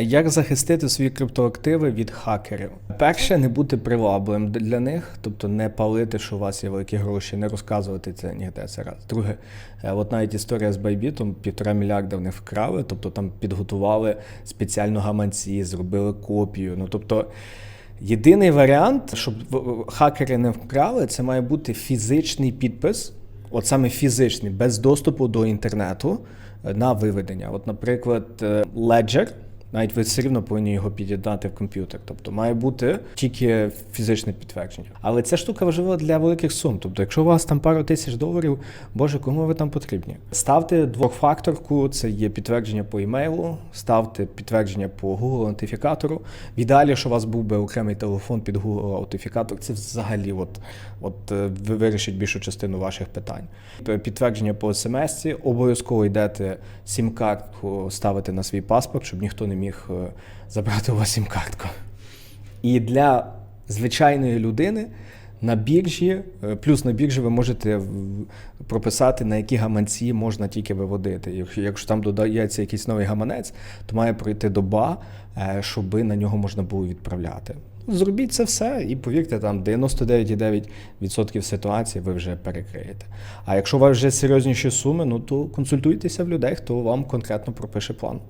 Як захистити свої криптоактиви від хакерів? Перше, не бути привабливим для них, тобто не палити, що у вас є великі гроші, не розказувати це ніде. Це раз. Друге, е, от навіть історія з Байбітом, півтора мільярда в них вкрали, тобто там підготували спеціально гаманці, зробили копію. Ну тобто. Єдиний варіант, щоб хакери не вкрали, це має бути фізичний підпис, от саме фізичний, без доступу до інтернету е, на виведення. От, наприклад, е, Ledger, навіть ви все рівно повинні його під'єднати в комп'ютер. Тобто має бути тільки фізичне підтвердження. Але ця штука важлива для великих сум. Тобто, якщо у вас там пару тисяч доларів, боже, кому ви там потрібні? Ставте двохфакторку, це є підтвердження по емейлу, ставте підтвердження по Google аутентифікатору. В ідеалі, що у вас був би окремий телефон під Google аутентифікатор, це взагалі от, от е, ви вирішить більшу частину ваших питань. Підтвердження по смс обов'язково йдете сім-картку ставити на свій паспорт, щоб ніхто не міг е, забрати у вас сім-картку. І для звичайної людини на біржі, е, плюс на біржі ви можете прописати, на які гаманці можна тільки виводити. Якщо- там додається якийсь новий гаманець, то має пройти доба, е, щоб на нього можна було відправляти. Зробіть це все, і повірте, там 99,9% ситуацій ви вже перекриєте. А якщо у вас вже серйозніші суми, ну то консультуйтеся в людей, хто вам конкретно пропише план.